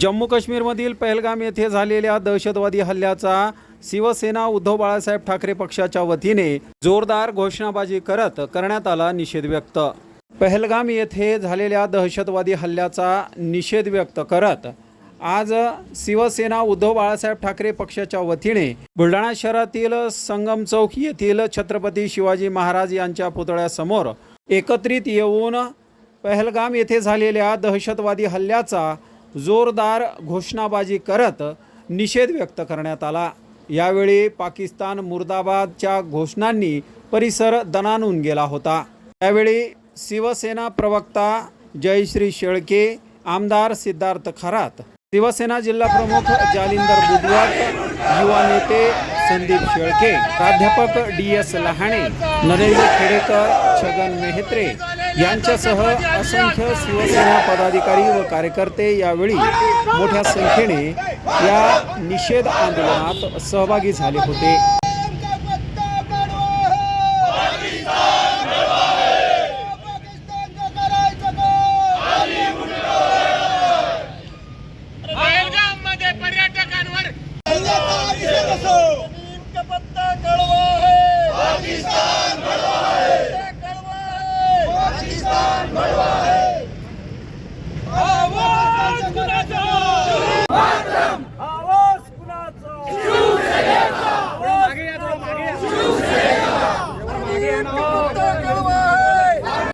जम्मू काश्मीरमधील पहलगाम येथे झालेल्या दहशतवादी हल्ल्याचा शिवसेना उद्धव बाळासाहेब ठाकरे पक्षाच्या वतीने जोरदार घोषणाबाजी करत करण्यात आला निषेध व्यक्त. पहलगाम येथे झालेल्या दहशतवादी हल्ल्याचा निषेध व्यक्त करत आज शिवसेना उद्धव बाळासाहेब ठाकरे पक्षाच्या वतीने बुलढाणा शहरातील संगम चौक येथील छत्रपती शिवाजी महाराज यांच्या पुतळ्यासमोर एकत्रित येऊन पहलगाम येथे झालेल्या दहशतवादी हल्ल्याचा जोरदार घोषणाबाजी करत निषेध व्यक्त करण्यात आला. यावेळी पाकिस्तान मुर्दाबादच्या घोषणांनी परिसर दणानून गेला होता. त्यावेळी शिवसेना प्रवक्ता जयश्री शेळके आमदार सिद्धार्थ खरात शिवसेना जिल्हा प्रमुख जालिंदर बुधवार युवा नेते संदीप शेळके प्राध्यापक डी एस लहाणे नरेंद्र खेडेकर छगन मेहत्रे यांच्यासह असंख्य शिवसेना पदाधिकारी व कार्यकर्ते यावेळी मोठ्या संख्येने या निषेध आंदोलनात सहभागी झाले होते.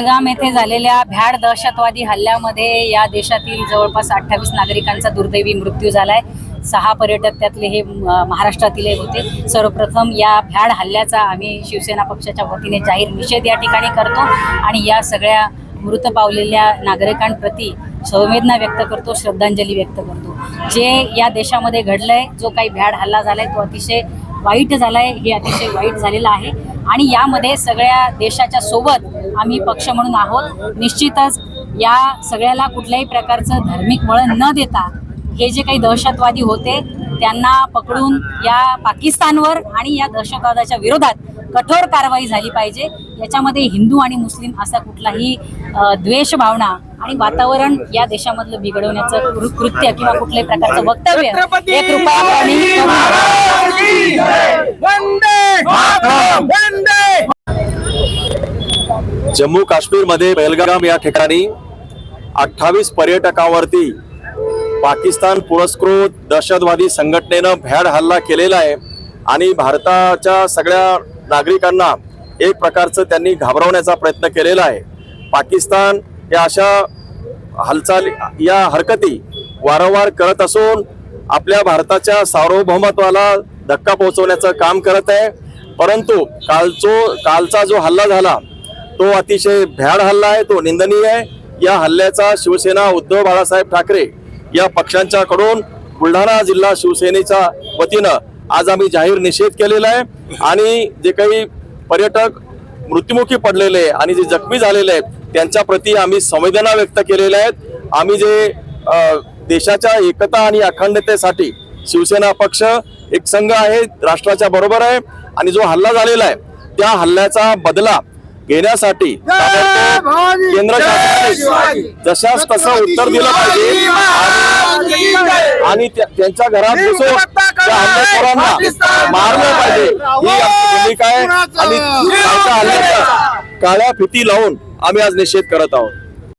है येथे झालेल्या भ्याड दहशतवादी हल्ल्यामध्ये या देशातील जवळपास अठ्ठावीस नागरिकांचा दुर्दैवी मृत्यू झालाय. सहा पर्यटक त्यातले हे महाराष्ट्रातील हे होते. सर्वप्रथम या भ्याड हल्ल्याचा आम्ही शिवसेना पक्षाच्या वतीने जाहीर निषेध या ठिकाणी करतो आणि या सगळ्या मृत पावलेल्या नागरिकांप्रती संवेदना व्यक्त करतो श्रद्धांजली व्यक्त करतो. जे या देशामध्ये घडलंय जो काही भ्याड हल्ला झालाय तो अतिशय वाईट झालाय हे अतिशय वाईट झालेलं आहे. आणि यामध्ये सगळ्या देशाच्या सोबत आम्ही पक्ष म्हणून आहोत. निश्चितच या सगळ्याला कुठल्याही प्रकारचं धार्मिक वळण न देता हे जे काही दहशतवादी होते त्यांना पकडून या पाकिस्तानवर आणि या दहशतवादाच्या विरोधात कठोर कारवाई झाली पाहिजे. याच्यामध्ये हिंदू आणि मुस्लिम असा कुठलाही द्वेष भावना आणि वातावरण या देशामधलं बिघडवण्याचं कृत्य किंवा कुठल्याही प्रकारचं वक्तव्य एक रुपया जम्मू काश्मीरमध्ये बेलगाम या ठिकाणी अठ्ठावीस पर्यटकावरती पाकिस्तान पुरस्कृत दहशतवादी संघटनेनं भ्याड हल्ला केलेला आहे आणि भारताच्या सगळ्या नागरिकांना एक प्रकारचं त्यांनी घाबरवण्याचा प्रयत्न केलेला आहे. पाकिस्तान या अशा हालचाली या हरकती वारंवार करत असून आपल्या भारताच्या सार्वभौमत्वाला धक्का पोहोचवण्याचं काम करत आहे. परंतु कालचो कालचा जो हल्ला झाला तो अतिशय भ्याड हल्ला आहे तो निंदनीय आहे. या हल्ल्याचा शिवसेना उद्धव बाळासाहेब ठाकरे या पक्षांच्याकडून बुलढाणा जिल्हा शिवसेनेच्या वतीनं आज आम्ही जाहीर निषेध केलेला आहे. आणि जे काही पर्यटक मृत्युमुखी पडलेले आणि जे जखमी झालेले आहेत त्यांच्या प्रती आम्ही संवेदना व्यक्त केलेल्या आहेत. आम्ही जे देशाच्या एकता आणि अखंडतेसाठी शिवसेना पक्ष एक संघ आहे राष्ट्राच्या बरोबर आहे. आणि जो हल्ला झालेला आहे त्या हल्ल्याचा बदला घेण्यासाठी केंद्र शासनाने जशास तसं उत्तर दिलं पाहिजे. आणि- आणि त्या- त्यांच्या घरात घुसून त्या हल्लेखोरांना मारलं पाहिजे. ही आमची भूमिका आहे. आणि काळ्या फिती लावून आम्ही आज निषेध करत आहोत.